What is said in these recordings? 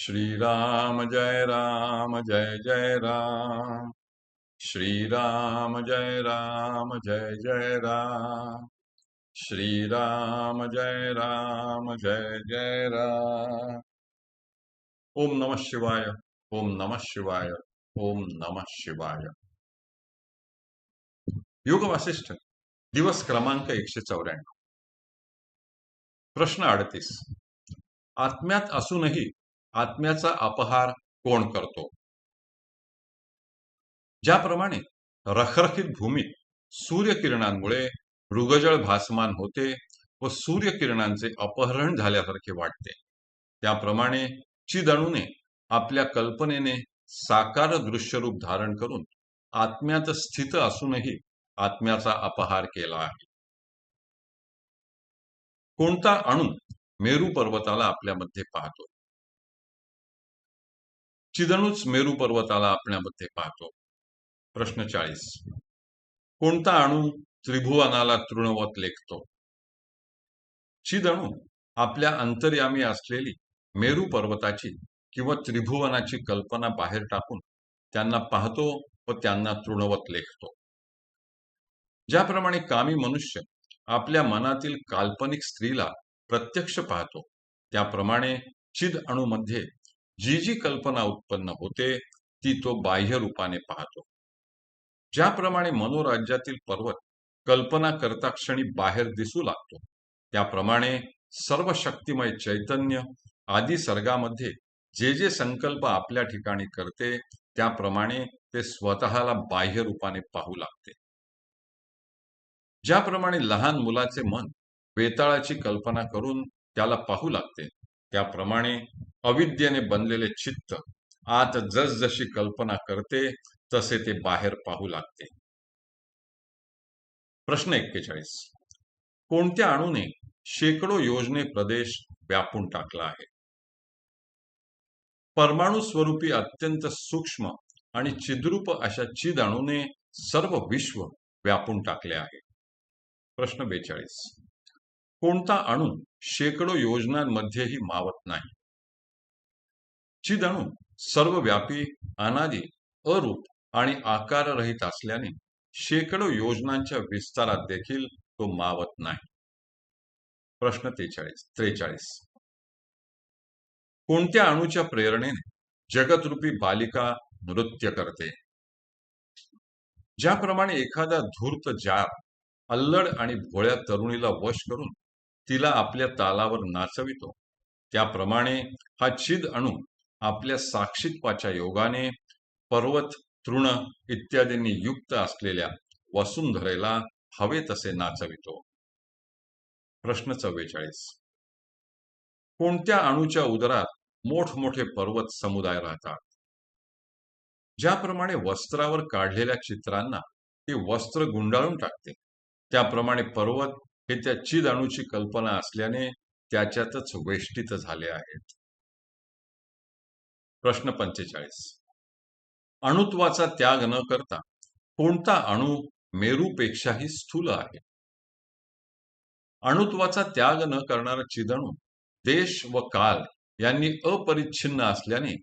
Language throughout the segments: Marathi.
श्रीराम जय राम जय जय राम। श्रीराम जय राम जय जय राम। श्रीराम जय राम जय जय राम। ओम नमः शिवाय ओम नमः शिवाय ओम नमः शिवाय। योग वासिष्ठ दिवस क्रमांक एकशे चौऱ्याण्णव। प्रश्न अडतीस. आत्म्यात असूनही आत्म्याचा अपहार कोण करतो? ज्याप्रमाणे रखरखीत भूमीत सूर्यकिरणांमुळे मृगजळ भासमान होते व सूर्यकिरणांचे अपहरण झाल्यासारखे वाटते. त्याप्रमाणे चिदणूने आपल्या कल्पनेने साकार दृश्यरूप धारण करून आत्म्यात स्थित असूनही आत्म्याचा अपहार केला आहे. कोणता अणू मेरू पर्वताला आपल्यामध्ये पाहतो? चिदणूच मेरू पर्वताला आपल्यामध्ये पाहतो. प्रश्न चाळीस. कोणता अणू त्रिभुवनाला तृणवत लेखतो? चिदणू आपल्या अंतर्यामी असलेली मेरू पर्वताची किंवा त्रिभुवनाची कल्पना बाहेर टाकून त्यांना पाहतो व त्यांना तृणवत लेखतो. ज्याप्रमाणे कामी मनुष्य आपल्या मनातील काल्पनिक स्त्रीला प्रत्यक्ष पाहतो त्याप्रमाणे चिद अणूमध्ये जी जी कल्पना उत्पन्न होते ती तो बाह्य रूपाने पाहतो. ज्याप्रमाणे मनोराज्यातील पर्वत कल्पना करता क्षणी बाहेर दिसू लागतो त्याप्रमाणे सर्व शक्तिमय चैतन्य आदी सर्गामध्ये जे जे संकल्प आपल्या ठिकाणी करते त्याप्रमाणे ते स्वतःला बाह्य रूपाने पाहू लागते. ज्याप्रमाणे लहान मुलाचे मन वेताळाची कल्पना करून त्याला पाहू लागते त्याप्रमाणे अविद्येने बनलेले चित्त आत जसजशी कल्पना करते तसे ते बाहेर पाहू लागते. प्रश्न एक्केचाळीस. कोणत्या अणूने शेकडो योजने प्रदेश व्यापून टाकला आहे? परमाणू स्वरूपी अत्यंत सूक्ष्म आणि चिद्रूप अशा चिद अणूने सर्व विश्व व्यापून टाकले आहे. प्रश्न बेचाळीस. कोणता अणू शेकडो योजनांमध्येही मावत नाही? चिद अणू सर्वव्यापी अनादी अरूप आणि आकाररहित असल्याने शेकडो योजनांच्या विस्तारात देखील तो मावत नाही. प्रश्न तेचाळीस त्रेचाळीस. कोणत्या अणूच्या प्रेरणेने जगतरूपी बालिका नृत्य करते? ज्याप्रमाणे एखादा धूर्त जार अल्लड आणि भोळ्या तरुणीला वश करून तिला आपल्या तालावर नाचवितो त्याप्रमाणे हा चिद अणू आपल्या साक्षीत्वाच्या योगाने पर्वत तृण इत्यादींनी युक्त असलेल्या वसुंधरेला हवे तसे नाचवितो. प्रश्न चव्वेचाळीस. कोणत्या अणूच्या उदरात मोठमोठे पर्वत समुदाय राहतात? ज्याप्रमाणे वस्त्रावर काढलेल्या चित्रांना ते वस्त्र गुंडाळून टाकते त्याप्रमाणे पर्वत हे त्या चिद अणूची कल्पना असल्याने त्याच्यातच वेष्टित झाले आहेत. प्रश्न पंचेचाळीस. अणुत्वाचा त्याग न करता कोणता अणु मेरूपेक्षाही स्थूल आहे? अणुत्वाचा त्याग न करणारा चिदणू देश व काल यांनी अपरिच्छिन्न असल्याने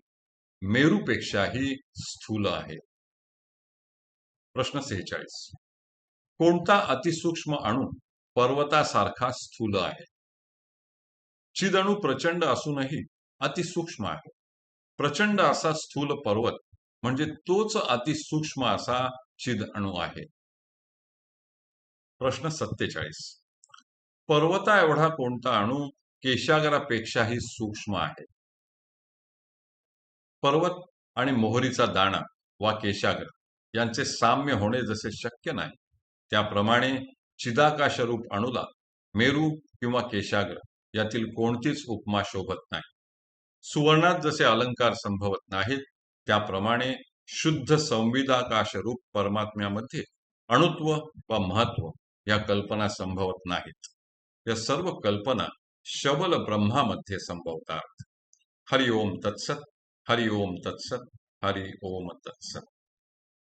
मेरूपेक्षाही स्थूल आहे. प्रश्न सेहेचाळीस. कोणता अतिसूक्ष्म अणू पर्वतासारखा स्थूल आहे? चिदणू प्रचंड असूनही अतिसूक्ष्म आहे. प्रचंड असा स्थूल पर्वत म्हणजे तोच अतिसूक्ष्म असा चिद अणू आहे. प्रश्न सत्तेचाळीस. पर्वता एवढा कोणता अणू केशागरापेक्षाही सूक्ष्म आहे? पर्वत आणि मोहरीचा दाणा वा केशागर यांचे साम्य होणे जसे शक्य नाही त्याप्रमाणे चिदाकाशरूप अणूला मेरू किंवा केशाग्र यातील कोणतीच उपमा शोभत नाही. सुवर्णात जसे अलंकार संभवत नाहीत त्याप्रमाणे शुद्ध संविदाकाश रूप परमात्म्यामध्ये अणुत्व व महत्त्व या कल्पना संभवत नाहीत. या सर्व कल्पना शबल ब्रह्मामध्ये संभवतात. हरि ओम तत्सत हरि ओम तत्सत हरि ओम तत्सत.